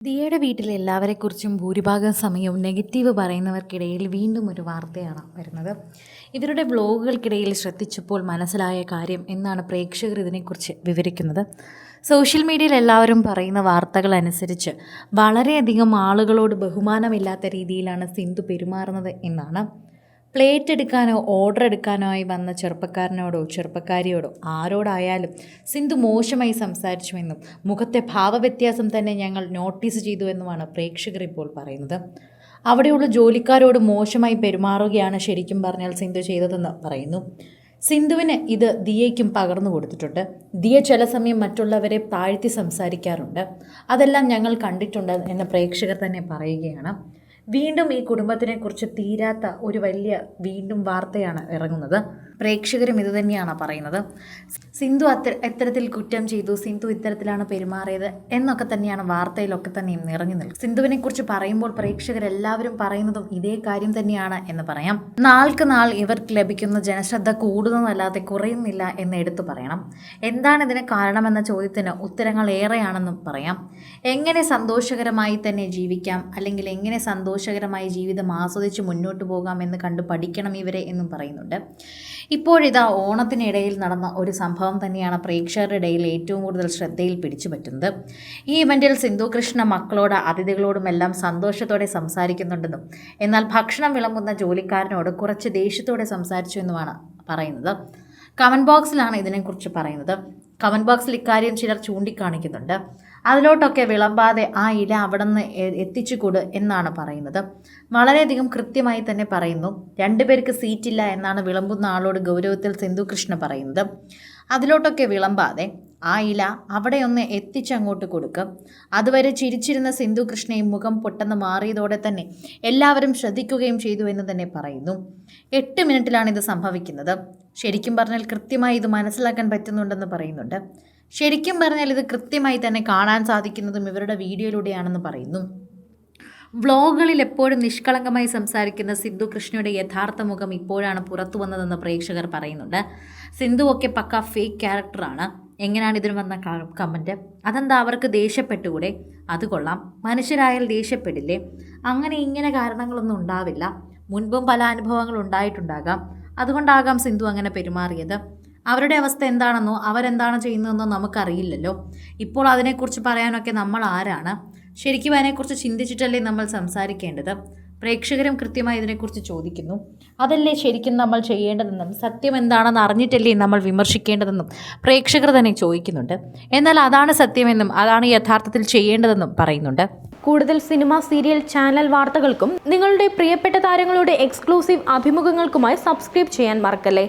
ദിയയുടെ വീട്ടിലെ എല്ലാവരെക്കുറിച്ചും ഭൂരിഭാഗം സമയവും നെഗറ്റീവ് പറയുന്നവർക്കിടയിൽ വീണ്ടും ഒരു വാർത്തയാണ് വരുന്നത്. ഇവരുടെ വ്ളോഗുകൾക്കിടയിൽ ശ്രദ്ധിച്ചപ്പോൾ മനസ്സിലായ കാര്യം എന്നാണ് പ്രേക്ഷകർ ഇതിനെക്കുറിച്ച് വിവരിക്കുന്നത്. സോഷ്യൽ മീഡിയയിൽ എല്ലാവരും പറയുന്ന വാർത്തകൾ അനുസരിച്ച് വളരെയധികം ആളുകളോട് ബഹുമാനമില്ലാത്ത രീതിയിലാണ് സിന്ധു പെരുമാറുന്നത് എന്നാണ്. പ്ലേറ്റ് എടുക്കാനോ ഓർഡർ എടുക്കാനോ ആയി വന്ന ചെറുപ്പക്കാരനോടോ ചെറുപ്പക്കാരിയോടോ ആരോടായാലും സിന്ധു മോശമായി സംസാരിച്ചുവെന്നും മുഖത്തെ ഭാവവ്യത്യാസം തന്നെ ഞങ്ങൾ നോട്ടീസ് ചെയ്തുവെന്നുമാണ് പ്രേക്ഷകർ ഇപ്പോൾ പറയുന്നത്. അവിടെയുള്ള ജോലിക്കാരോട് മോശമായി പെരുമാറുകയാണ് ശരിക്കും പറഞ്ഞാൽ സിന്ധു ചെയ്തതെന്ന് പറയുന്നു. സിന്ധുവിന് ഇത് ദിയയ്ക്കും പകർന്നു കൊടുത്തിട്ടുണ്ട്. ദിയ ചില സമയം മറ്റുള്ളവരെ താഴ്ത്തി സംസാരിക്കാറുണ്ട്. അതെല്ലാം ഞങ്ങൾ കണ്ടിട്ടുണ്ട് എന്ന് പ്രേക്ഷകർ തന്നെ പറയുകയാണ്. വീണ്ടും ഈ കുടുംബത്തിനെക്കുറിച്ച് തീരാത്ത ഒരു വലിയ വീണ്ടും വാർത്തയാണ് ഇറങ്ങുന്നത്. പ്രേക്ഷകരും ഇതുതന്നെയാണ് പറയുന്നത്? സിന്ധു അത്ര കുറ്റം ചെയ്തു സിന്ധു ഇത്തരത്തിലാണ് പെരുമാറിയത് എന്നൊക്കെ തന്നെയാണ് വാർത്തയിലൊക്കെ തന്നെയും നിറഞ്ഞു നിൽക്കുന്നത്. സിന്ധുവിനെ കുറിച്ച് പറയുമ്പോൾ പ്രേക്ഷകരെല്ലാവരും പറയുന്നതും ഇതേ കാര്യം തന്നെയാണ് എന്ന് പറയാം. നാൾക്ക് നാൾ ഇവർക്ക് ലഭിക്കുന്ന ജനശ്രദ്ധ കൂടുന്നതല്ലാതെ കുറയുന്നില്ല എന്ന് എടുത്തു പറയണം. എന്താണ് ഇതിന് കാരണമെന്ന ചോദ്യത്തിന് ഉത്തരങ്ങൾ ഏറെയാണെന്നും പറയാം. എങ്ങനെ സന്തോഷകരമായി തന്നെ ജീവിക്കാം? അല്ലെങ്കിൽ എങ്ങനെ സന്തോഷകരമായി ജീവിതം ആസ്വദിച്ച് മുന്നോട്ട് പോകാം എന്ന് കണ്ടു പഠിക്കണം ഇവരെ എന്നും പറയുന്നുണ്ട്. ഇപ്പോഴിതാ ഓണത്തിനിടയിൽ നടന്ന ഒരു സംഭവം തന്നെയാണ് പ്രേക്ഷകരുടെ ഇടയിൽ ഏറ്റവും കൂടുതൽ ശ്രദ്ധയിൽ പിടിച്ചു പറ്റുന്നത്. ഈ ഇവന്റിൽ സിന്ധു കൃഷ്ണ മക്കളോട് അതിഥികളോടുമെല്ലാം സന്തോഷത്തോടെ സംസാരിക്കുന്നുണ്ടെന്നും എന്നാൽ ഭക്ഷണം വിളമ്പുന്ന ജോലിക്കാരനോട് കുറച്ച് ദേഷ്യത്തോടെ സംസാരിച്ചു എന്നുമാണ് പറയുന്നത്. കമന്റ് ബോക്സിലാണ് ഇതിനെക്കുറിച്ച് പറയുന്നത്. കമന്റ് ബോക്സിൽ ഇക്കാര്യം ചിലർ ചൂണ്ടിക്കാണിക്കുന്നുണ്ട്. അതിലോട്ടൊക്കെ വിളമ്പാതെ ആ ഇല അവിടെ നിന്ന് എത്തിച്ചു കൊടു എന്നാണ് പറയുന്നത്. വളരെയധികം കൃത്യമായി തന്നെ പറയുന്നു. രണ്ടുപേർക്ക് സീറ്റില്ല എന്നാണ് വിളമ്പുന്ന ആളോട് ഗൗരവത്തിൽ സിന്ധു കൃഷ്ണ പറയുന്നത്. അതിലോട്ടൊക്കെ വിളമ്പാതെ ആ ഇല അവിടെ ഒന്ന് എത്തിച്ചങ്ങോട്ട് കൊടുക്കും. അതുവരെ ചിരിച്ചിരുന്ന സിന്ധു കൃഷ്ണയും മുഖം പൊട്ടെന്ന് മാറിയതോടെ തന്നെ എല്ലാവരും ശ്രദ്ധിക്കുകയും ചെയ്തു എന്ന് തന്നെ പറയുന്നു. എട്ട് മിനിറ്റിലാണ് ഇത് സംഭവിക്കുന്നത്. ശരിക്കും പറഞ്ഞാൽ കൃത്യമായി ഇത് മനസ്സിലാക്കാൻ പറ്റുന്നുണ്ടെന്ന് പറയുന്നുണ്ട്. ശരിക്കും പറഞ്ഞാൽ ഇത് കൃത്യമായി തന്നെ കാണാൻ സാധിക്കുന്നതും ഇവരുടെ വീഡിയോയിലൂടെയാണെന്ന് പറയുന്നു. വ്ളോഗുകളിൽ എപ്പോഴും നിഷ്കളങ്കമായി സംസാരിക്കുന്ന സിന്ധു കൃഷ്ണയുടെ യഥാർത്ഥ മുഖം ഇപ്പോഴാണ് പുറത്തു വന്നതെന്ന് പ്രേക്ഷകർ പറയുന്നുണ്ട്. സിന്ധു ഒക്കെ പക്ക ഫേക്ക് ക്യാരക്ടറാണ് എങ്ങനെയാണ് ഇതിന് വന്ന കമന്റ് അതെന്താ അവർക്ക് ദേഷ്യപ്പെട്ടുകൂടെ? അത് കൊള്ളാം. മനുഷ്യരായാൽ ദേഷ്യപ്പെടില്ലേ? അങ്ങനെ ഇങ്ങനെ കാരണങ്ങളൊന്നും ഉണ്ടാവില്ല. മുൻപും പല അനുഭവങ്ങൾ ഉണ്ടായിട്ടുണ്ടാകാം. അതുകൊണ്ടാകാം സിന്ധു അങ്ങനെ പെരുമാറിയത്. അവരുടെ അവസ്ഥ എന്താണെന്നോ അവരെന്താണ് ചെയ്യുന്നതെന്നോ നമുക്കറിയില്ലല്ലോ. ഇപ്പോൾ അതിനെക്കുറിച്ച് പറയാനൊക്കെ നമ്മൾ ആരാണ്? ശരിക്കും അതിനെക്കുറിച്ച് ചിന്തിച്ചിട്ടല്ലേ നമ്മൾ സംസാരിക്കേണ്ടത്? പ്രേക്ഷകരും കൃത്യമായി ഇതിനെക്കുറിച്ച് ചോദിക്കുന്നു. അതല്ലേ ശരിക്കും നമ്മൾ ചെയ്യേണ്ടതെന്നും സത്യം എന്താണെന്ന് അറിഞ്ഞിട്ടല്ലേ നമ്മൾ വിമർശിക്കേണ്ടതെന്നും പ്രേക്ഷകർ തന്നെ ചോദിക്കുന്നുണ്ട്. എന്നാൽ അതാണ് സത്യമെന്നും അതാണ് യഥാർത്ഥത്തിൽ ചെയ്യേണ്ടതെന്നും പറയുന്നുണ്ട്. കൂടുതൽ സിനിമ സീരിയൽ ചാനൽ വാർത്തകൾക്കും നിങ്ങളുടെ പ്രിയപ്പെട്ട താരങ്ങളുടെ എക്സ്ക്ലൂസീവ് അഭിമുഖങ്ങൾക്കുമായി സബ്സ്ക്രൈബ് ചെയ്യാൻ മറക്കല്ലേ?